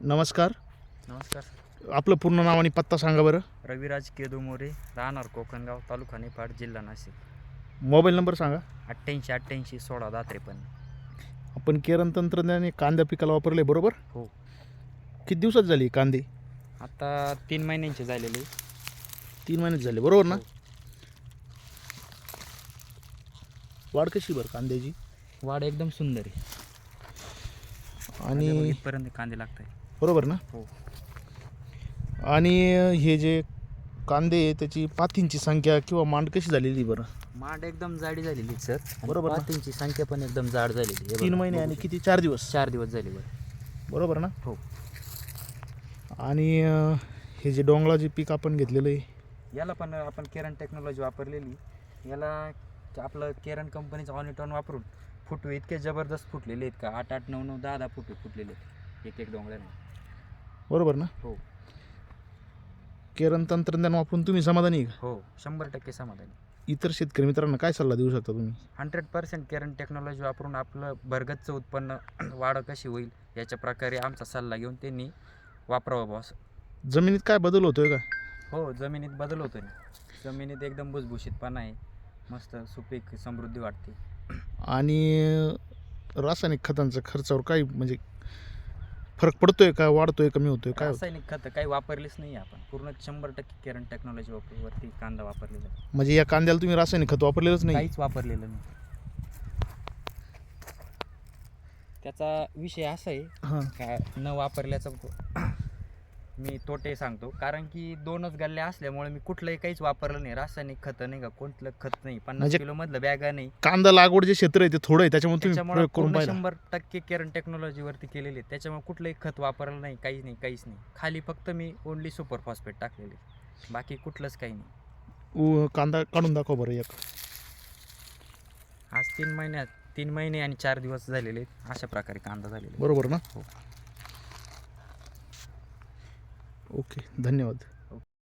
नमस्कार. नमस्कार सर. आपलं पूर्ण नाव आणि पत्ता सांगा बरं. रविराज केदू मोरे राहणार कोकणगाव तालुका निफाड जिल्हा नाशिक. मोबाईल नंबर सांगा. अठ्ठ्याऐंशी अठ्ठ्याऐंशी सोळा दहा त्रेपन्न आपण केरन तंत्रज्ञान कांद्या पिकाला वापरले बरोबर? हो. किती दिवसात झाली कांदे? आता तीन महिन्यांचे झालेले. तीन महिन्यात झाले बरोबर ना? हो. वाढ कशी बरं कांद्याची? वाढ एकदम सुंदर आहे. आणि इथपर्यंत कांदे लागत आहे बरोबर ना? हो. आणि हे जे कांदे आहे, त्याची पातींची संख्या किंवा मांड कशी झालेली बरं? मांड एकदम जाडी झालेली सर. बरोबर ना? पातींची संख्या पण एकदम जाड झालेली तीन महिने आणि. किती? चार दिवस? चार दिवस झाले बरं. बरोबर ना? हो. आणि अं, हे जे डोंगळाचे पीक आपण घेतलेलं आहे याला पण आपण केरन टेक्नॉलॉजी वापरलेली याला आपलं केरन कंपनीचं ऑनिटॉन वापरून फुटवे इतके जबरदस्त फुटलेले आहेत का? आठ आठ नऊ नऊ दहा दहा फुटवे फुटलेले आहेत एक एक डोंगराने. बरोबर ना? हो. केरन तंत्रज्ञान वापरून तुम्ही समाधानी आहे का? हो शंभर टक्के समाधानी. इतर शेतकरी मित्रांना काय सल्ला देऊ शकता तुम्ही? हंड्रेड पर्सेंट केरन टेक्नॉलॉजी वापरून आपलं भरगतचं उत्पन्न वाढ कशी होईल याच्या प्रकारे आमचा सल्ला घेऊन त्यांनी वापरावं बॉस जमिनीत काय बदल होतोय का? हो जमिनीत बदल होतो ना. जमिनीत एकदम भुसभुशीतपणा आहे मस्त सुपीक समृद्धी वाटते आणि रासायनिक खतांचा खर्चावर काय म्हणजे फरक पडतोय का? वाढतोय कमी होतोय काय? रासायनिक खतं काही वापरलीच नाही आपण. पूर्ण शंभर टक्के केरन टेक्नॉलॉजी वरती कांदा वापरलेला आहे. म्हणजे या कांद्याला तुम्ही रासायनिक खत वापरलेलंच नाही? काहीच वापरलेलं नाही. त्याचा विषय असा आहे हां. का न वापरल्याचा मी तोटे सांगतो. कारण की दोनच गल्ल्या असल्यामुळे मी कुठलंही काहीच वापरलं नाही. रासायनिक खत नाही का? कोणतं खत नाही. पन्नास म्हणजे- किलो मधलं बॅगा नाही. कांदा लागवड जे क्षेत्र आहे ते थोडं आहे त्याच्यामुळे तुम्ही त्याच्यामुळे प्रयोग करून पूर्ण पाहिला. शंभर टक्के केरन टेक्नॉलॉजी वरती केलेली आहे. त्याच्यामुळे कुठलंही खत वापरलं नाही काहीच नाही काहीच नाही. खाली फक्त मी ओनली सुपर फॉस्फेट टाकलेले बाकी कुठलंच काही नाही. उ- कांदा काढून दाखव बरं एक. आज तीन महिन्यात तीन महिने आणि चार दिवस झालेले आहेत. अशा प्रकारे कांदा झालेला आहे. बरोबर ना? हो. ओके धन्यवाद.